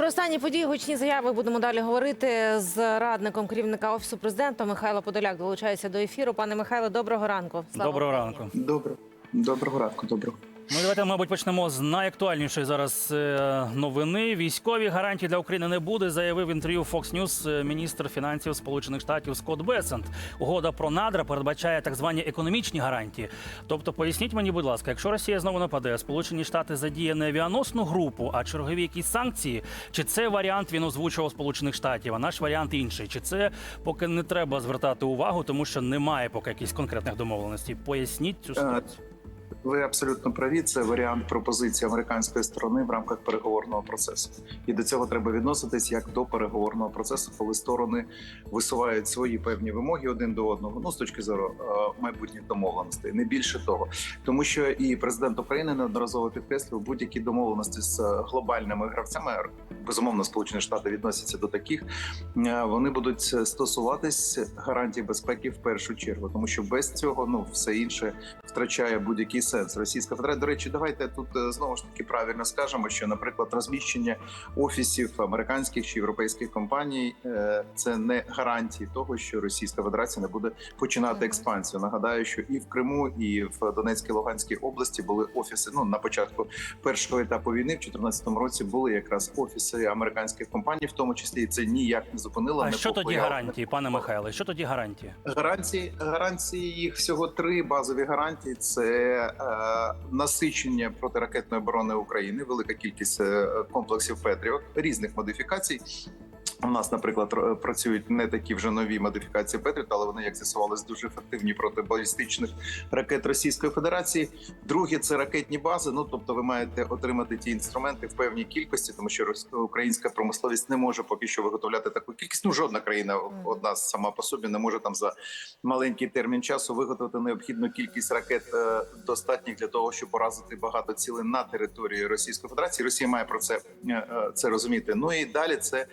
Про останні події гучні заяви будемо далі говорити з радником керівника офісу президента Михайло Подоляк. Долучається до ефіру. Пане Михайло, доброго ранку. Слава Доброго ранку. Добро Доброго ранку, доброго. Ну давайте, мабуть, почнемо з найактуальнішої зараз е, новини. Військові гарантії для України не буде, заявив в інтерв'ю Fox News е, міністр фінансів Сполучених Штатів Скотт Бесент. Угода про надра передбачає так звані економічні гарантії. Тобто, поясніть мені, будь ласка, якщо Росія знову нападе, Сполучені Штати задіє не авіаносну групу, а чергові якісь санкції. Чи це варіант він озвучував Сполучених Штатів? А наш варіант інший? Чи це поки не треба звертати увагу, тому що немає поки якихось конкретних домовленостей? Поясніть цю ситуацію. Ви абсолютно праві. Це варіант пропозиції американської сторони в рамках переговорного процесу. І до цього треба відноситись як до переговорного процесу, коли сторони висувають свої певні вимоги один до одного. Ну з точки зору е, майбутніх домовленостей, не більше того, тому що і президент України неодноразово підкреслював будь-які домовленості з е, глобальними гравцями. Безумовно, Сполучені Штати відносяться до таких. е, Вони будуть стосуватись гарантій безпеки в першу чергу, тому що без цього ну все інше втрачає будь-який сенс. Російська Федерація. До речі, давайте тут е, знову ж таки правильно скажемо, що, наприклад, розміщення офісів американських чи європейських компаній е, це не гарантії того, що Російська Федерація не буде починати експансію. Нагадаю, що і в Криму, і в Донецькій Луганській області були офіси. Ну на початку першого етапу війни, в 2014 році, були якраз офіси американських компаній, в тому числі і це ніяк не зупинило. А не що тоді гарантії, пане Михайле? Що тоді гарантії? Гарантії гарантії їх всього три базові гарантії: це насичення протиракетної оборони України, велика кількість е, комплексів Петріот різних модифікацій. У нас, наприклад, працюють не такі вже нові модифікації Петріот, але вони, як з'ясувалось, дуже ефективні проти балістичних ракет Російської Федерації. Друге це ракетні бази. Ну тобто, ви маєте отримати ті інструменти в певній кількості, тому що українська промисловість не може поки що виготовляти таку кількість. Ну жодна країна одна сама по собі не може там за маленький термін часу виготовити необхідну кількість ракет е, достатніх для того, щоб поразити багато цілей на території Російської Федерації. Росія має про це, е, е, це розуміти. Ну і далі це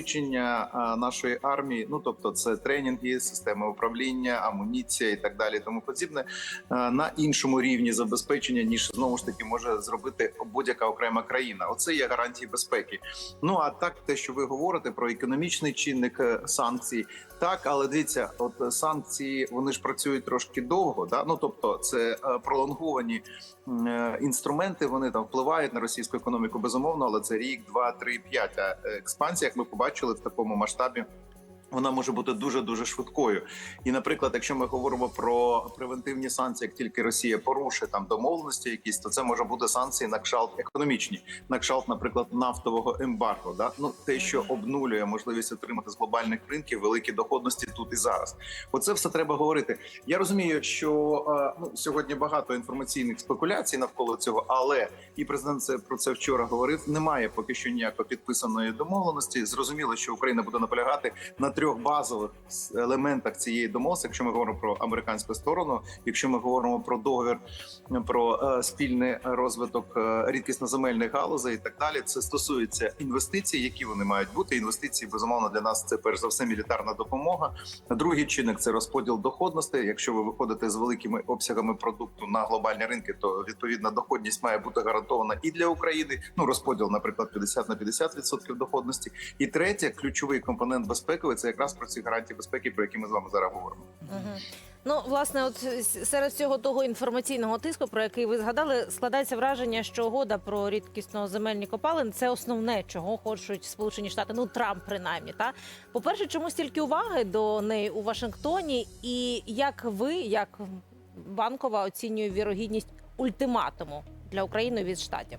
насичення нашої армії. Ну тобто, це тренінги, системи управління, амуніція і так далі, тому подібне на іншому рівні забезпечення, ніж знову ж таки може зробити будь-яка окрема країна. Оце є гарантії безпеки. Ну а так, те, що ви говорите про економічний чинник е, санкцій, так, але дивіться, от е, санкції вони ж працюють трошки довго. Да? Ну тобто, це е, пролонговані інструменти. Вони там впливають на російську економіку безумовно, але це рік, два, три, п'ять. Експансія, як ми побачили в такому масштабі. Вона може бути дуже дуже швидкою, і, наприклад, якщо ми говоримо про превентивні санкції, як тільки Росія порушить там домовленості, якісь, то це може бути санкції на кшалт економічні, на кшалт, наприклад, нафтового ембарго. Да? Ну те, що обнулює можливість отримати з глобальних ринків великі доходності тут і зараз. Оце все треба говорити. Я розумію, що е, ну сьогодні багато інформаційних спекуляцій навколо цього, але і президент це про це вчора говорив. Немає поки що ніякої підписаної домовленості. Зрозуміло, що Україна буде наполягати на трьох базових елементах цієї домовленості, якщо ми говоримо про американську сторону, якщо ми говоримо про договір про е, спільний розвиток е, рідкісноземельних галузей і так далі. Це стосується інвестицій, які вони мають бути. Інвестиції безумовно для нас це перш за все мілітарна допомога. Другий чинник це розподіл доходностей. Якщо ви виходите з великими обсягами продукту на глобальні ринки, то відповідна доходність має бути гарантована і для України. Ну розподіл, наприклад, 50 на 50% доходності. І третє, ключовий компонент безпековий це якраз про ці гарантії безпеки, про які ми з вами зараз говоримо. Ну, власне, от серед всього того інформаційного тиску, про який ви згадали, складається враження, що угода про рідкісно земельні копалини це основне, чого хочуть Сполучені Штати. Ну Трамп, принаймні, та по перше, чому стільки уваги до неї у Вашингтоні, і як ви, як банкова, оцінює вірогідність ультиматуму для України від штатів?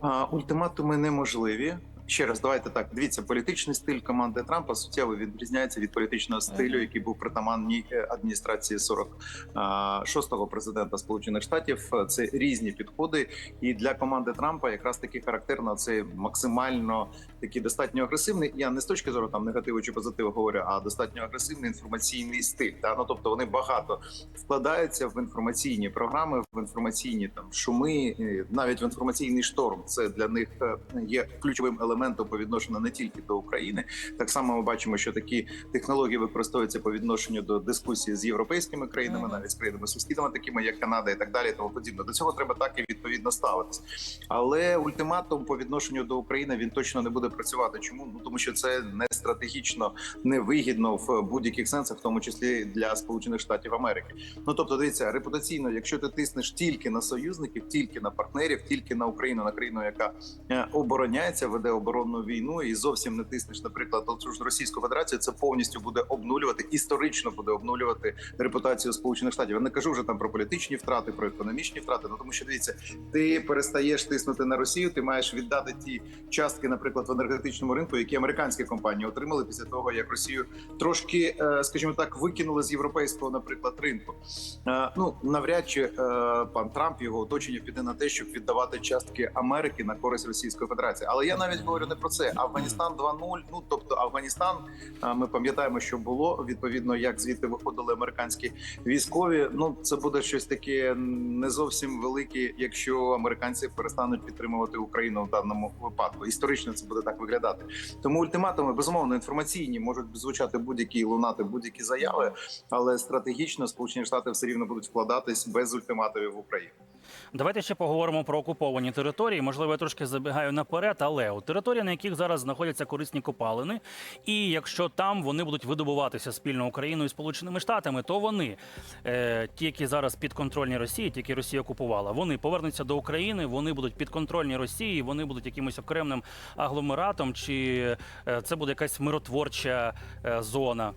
А, ультиматуми неможливі. Ще раз, давайте так. Дивіться, політичний стиль команди Трампа суттєво відрізняється від політичного стилю, який був притаманній е, адміністрації 46-го президента Сполучених Штатів. Це різні підходи. І для команди Трампа якраз таки характерно цей максимально такий достатньо агресивний. Я не з точки зору там негативу чи позитиву говорю, а достатньо агресивний інформаційний стиль. Та ну тобто вони багато вкладаються в інформаційні програми, в інформаційні там шуми, навіть в інформаційний шторм. Це для них е, є ключовим елементом елементом по відношенню не тільки до України. Так само ми бачимо, що такі технології використовуються по відношенню до дискусії з європейськими країнами, навіть з країнами сусідами, такими як Канада і так далі. і Тому подібне. До цього треба так і відповідно ставитись. Але ультиматум по відношенню до України він точно не буде працювати. Чому? Ну тому що це не стратегічно невигідно в будь-яких сенсах, в тому числі для Сполучених Штатів Америки. Ну тобто, дивіться, репутаційно, якщо ти тиснеш тільки на союзників, тільки на партнерів, тільки на Україну, на країну, яка е, обороняється, веде оборонну війну, і зовсім не тиснеш, наприклад, ж Російську Федерацію, це повністю буде обнулювати історично буде обнулювати репутацію Сполучених Штатів. Я не кажу вже там про політичні втрати, про економічні втрати. Ну тому що дивіться, ти перестаєш тиснути на Росію, ти маєш віддати ті частки, наприклад, в енергетичному ринку, які американські компанії отримали після того, як Росію трошки, е, скажімо так, викинули з європейського, наприклад, ринку. Е, Ну навряд чи е, пан Трамп його оточення піде на те, щоб віддавати частки Америки на користь Російської Федерації. Але я навіть говорю не про це. Афганістан 2.0, Ну тобто Афганістан, ми пам'ятаємо, що було відповідно, як звідти виходили американські військові. Ну це буде щось таке не зовсім велике, якщо американці перестануть підтримувати Україну в даному випадку. Історично це буде так виглядати. Тому ультиматуми безумовно інформаційні можуть звучати будь-які лунати будь-які заяви, але стратегічно Сполучені Штати все рівно будуть вкладатись без ультиматумів в Україну. Давайте ще поговоримо про окуповані території. Можливо, я трошки забігаю наперед, але у території, на яких зараз знаходяться корисні копалини, і якщо там вони будуть видобуватися спільно Україною і Сполученими Штатами, то вони, е, ті, які зараз підконтрольні Росії, ті, які Росія окупувала, вони повернуться до України, вони будуть підконтрольні Росії, вони будуть якимось окремим агломератом, чи е, це буде якась миротворча е, зона.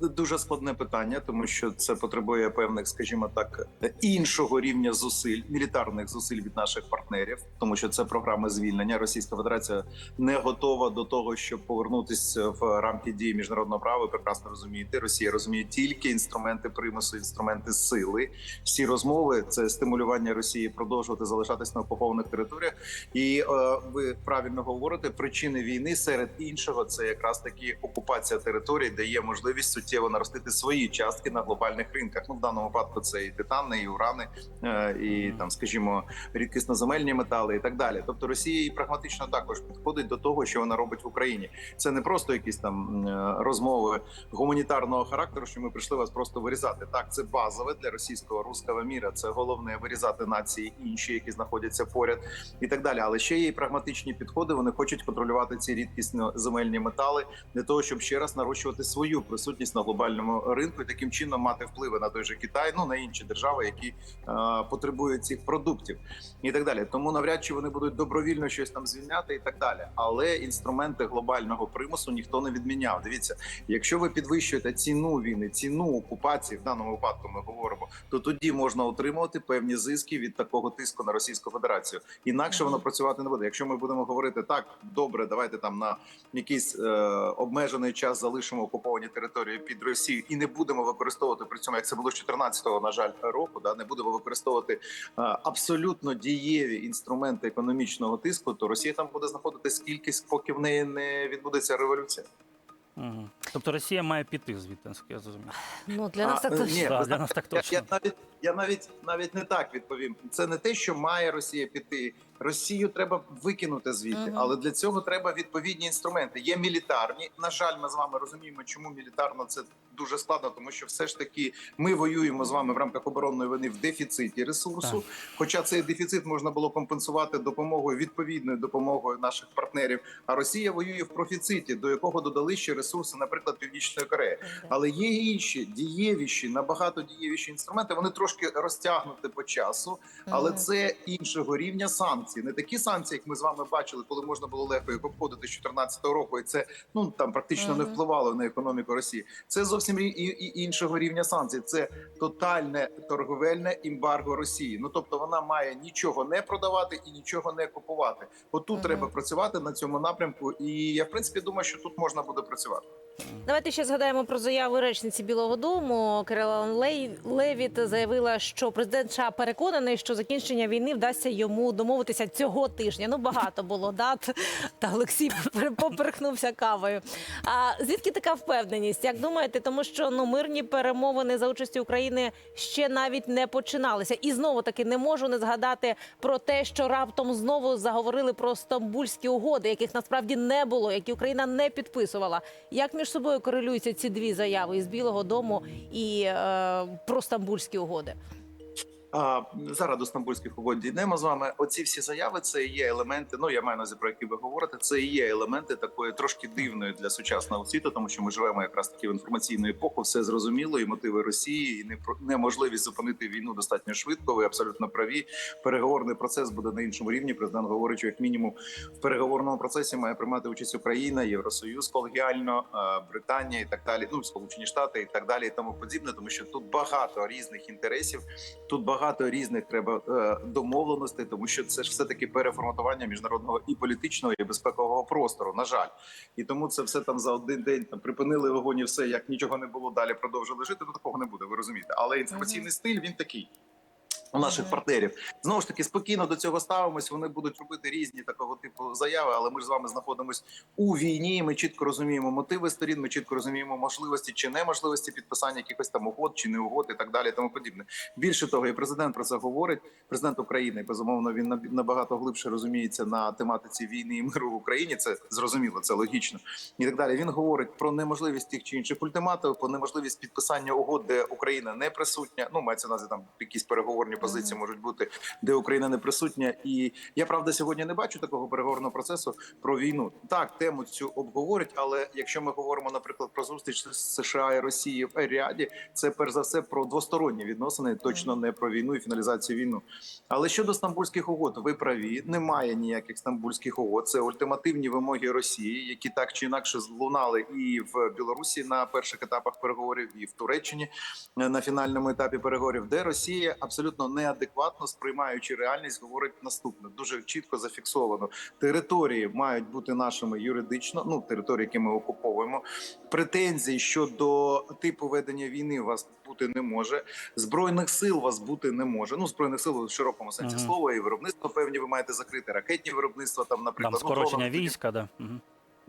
Дуже складне питання, тому що це потребує певних, скажімо так, іншого рівня зусиль, мілітарних зусиль від наших партнерів, тому що це програми звільнення. Російська Федерація не готова до того, щоб повернутися в рамки дії міжнародного права. Ви прекрасно розумієте. Росія розуміє тільки інструменти примусу, інструменти сили. Всі розмови це стимулювання Росії продовжувати залишатись на окупованих територіях. І е, ви правильно говорите, причини війни серед іншого це якраз таки окупація територій, де є можливість суттєво наростити свої частки на глобальних ринках. Ну в даному випадку це і титани, і урани, е, і там, скажімо, рідкісноземельні метали, і так далі. Тобто Росія і прагматично також підходить до того, що вона робить в Україні. Це не просто якісь там е, розмови гуманітарного характеру, що ми прийшли вас просто вирізати. Так, це базове для російського руского міра. Це головне вирізати нації інші, які знаходяться поряд, і так далі. Але ще є і прагматичні підходи. Вони хочуть контролювати ці рідкісно земельні метали для того, щоб ще раз нарощувати свою присутність на глобальному ринку і таким чином мати впливи на той же Китай, ну на інші держави, які е, потребують цих продуктів, і так далі. Тому навряд чи вони будуть добровільно щось там звільняти і так далі. Але інструменти глобального примусу ніхто не відміняв. Дивіться, якщо ви підвищуєте ціну війни, ціну окупації в даному випадку, ми говоримо, то тоді можна отримувати певні зиски від такого тиску на Російську Федерацію. Інакше воно працювати не буде. Якщо ми будемо говорити так, добре, давайте там на якийсь е, обмежений час залишимо окуповані території під Росію і не будемо використовувати при цьому, як це було з 14-го, на жаль, року. Да не будемо використовувати е, абсолютно дієві інструменти економічного тиску, то Росія там буде знаходитись скільки, поки в неї не відбудеться революція. Угу. Тобто Росія має піти звідти, наскільки я зрозумів. Ну для нас А, так точно. ні, Да, для нас так Я, я навіть я навіть навіть не так відповім. Це не те, що має Росія піти. Росію треба викинути звідти, Мгм. але для цього треба відповідні інструменти. Є мілітарні. На жаль, ми з вами розуміємо, чому мілітарно це дуже складно, тому що все ж таки ми воюємо з вами в рамках оборонної війни в дефіциті ресурсу. Хоча цей дефіцит можна було компенсувати допомогою відповідною допомогою наших партнерів. А Росія воює в профіциті, до якого додали ще ресурси, наприклад, Північної Кореї. Але є інші дієвіші, набагато дієвіші інструменти. Вони трошки розтягнуті по часу, але Мгм. це іншого рівня санкцій. Не такі санкції, як ми з вами бачили, коли можна було легко їх обходити з 2014 року, і це ну там практично не впливало на економіку Росії. Це зовсім і, і іншого рівня санкцій. Це тотальне торговельне ембарго Росії. Ну тобто вона має нічого не продавати і нічого не купувати. Отут треба працювати на цьому напрямку. І я в принципі думаю, що тут можна буде працювати. Давайте ще згадаємо про заяву речниці Білого Дому. Кирила Левіт заявила, що президент США переконаний, що закінчення війни вдасться йому домовитися цього тижня. Ну багато було дат. Та Олексій попер- поперхнувся кавою. А звідки така впевненість? Як думаєте, тому що ну мирні перемовини за участі України ще навіть не починалися, і знову таки не можу не згадати про те, що раптом знову заговорили про стамбульські угоди, яких насправді не було, які Україна не підписувала. Як між собою корелюються ці дві заяви із Білого Дому і е, про стамбульські угоди? Зараз до стамбульських угод дійдемо з вами. Оці всі заяви це є елементи. Ну я маю на увазі, про які ви говорите. Це і є елементи такої трошки дивної для сучасного світу, тому що ми живемо якраз таки в інформаційну епоху. Все зрозуміло, і мотиви Росії, і неможливість зупинити війну достатньо швидко. Ви абсолютно праві. Переговорний процес буде на іншому рівні. Президент говорить, що як мінімум в переговорному процесі має приймати участь Україна, Євросоюз колегіально, е, Британія і так далі. Ну Сполучені Штати і так далі, і тому подібне, тому що тут багато різних інтересів. Тут багато різних треба е, домовленостей, тому що це ж все таки переформатування міжнародного і політичного і безпекового простору. На жаль, і тому це все там за один день там припинили вогонь і все як нічого не було. Далі продовжили жити. То такого не буде. Ви розумієте, але інформаційний стиль він такий. У наших партнерів знову ж таки спокійно до цього ставимось. Вони будуть робити різні такого типу заяви, але ми ж з вами знаходимось у війні. Ми чітко розуміємо мотиви сторін. Ми чітко розуміємо можливості чи неможливості підписання якихось там угод чи не угод і так далі. Тому подібне. Більше того, і президент про це говорить. Президент України безумовно він набагато глибше розуміється на тематиці війни і миру в Україні. Це зрозуміло, це логічно і так далі. Він говорить про неможливість тих чи інших ультиматумів, про неможливість підписання угод, де Україна не присутня. Ну мається на там якісь переговорні позиції можуть бути, де Україна не присутня. І я правда сьогодні не бачу такого переговорного процесу про війну. Так, тему цю обговорять, але якщо ми говоримо, наприклад, про зустріч США і Росії в Еріаді, це перш за все про двосторонні відносини, точно не про війну і фіналізацію війну. Але щодо стамбульських угод, ви праві, немає ніяких стамбульських угод. Це ультимативні вимоги Росії, які так чи інакше лунали і в Білорусі на перших етапах переговорів, і в Туреччині на фінальному етапі переговорів, де Росія абсолютно неадекватно сприймаючи реальність, говорить наступне: дуже чітко зафіксовано. Території мають бути нашими юридично, ну території, які ми окуповуємо. Претензій щодо типу ведення війни у вас бути не може. Збройних сил у вас бути не може. Ну збройних сил в широкому сенсі Мгм. слова і виробництво певні ви маєте закрити ракетні виробництва. Там, наприклад, Там ну, скорочення дрона- війська, да. Мгм.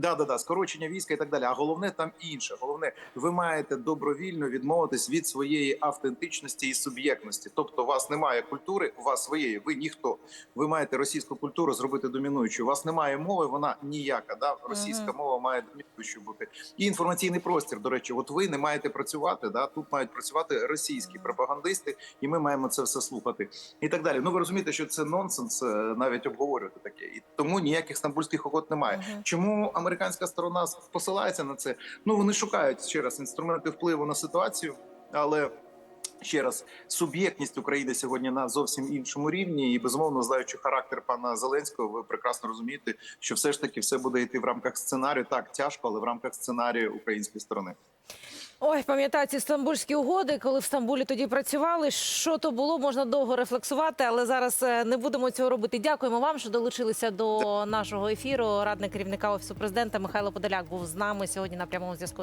Да, да, да, скорочення війська і так далі. А головне там інше. Головне, ви маєте добровільно відмовитись від своєї автентичності і суб'єктності. Тобто, у вас немає культури, у вас своєї, ви ніхто. Ви маєте російську культуру зробити домінуючою. У вас немає мови, вона ніяка. Да? Російська мова має домінуючою бути. І інформаційний простір. До речі, от ви не маєте працювати. Да? Тут мають працювати російські пропагандисти, і ми маємо це все слухати. І так далі. Ну ви розумієте, що це нонсенс е, навіть обговорювати таке. І тому ніяких стамбульських угод немає. Чому американська сторона посилається на це? Ну вони шукають ще раз інструменти впливу на ситуацію, але. Ще раз суб'єктність України сьогодні на зовсім іншому рівні, і безумовно знаючи характер пана Зеленського, ви прекрасно розумієте, що все ж таки все буде йти в рамках сценарію. Так тяжко, але в рамках сценарію української сторони. Ой, пам'ятаю ці стамбульські угоди, коли в Стамбулі тоді працювали. Що то було, можна довго рефлексувати, але зараз е, не будемо цього робити. Дякуємо вам, що долучилися до нашого ефіру. Радник керівника офісу президента Михайло Подоляк був з нами сьогодні на прямому зв'язку.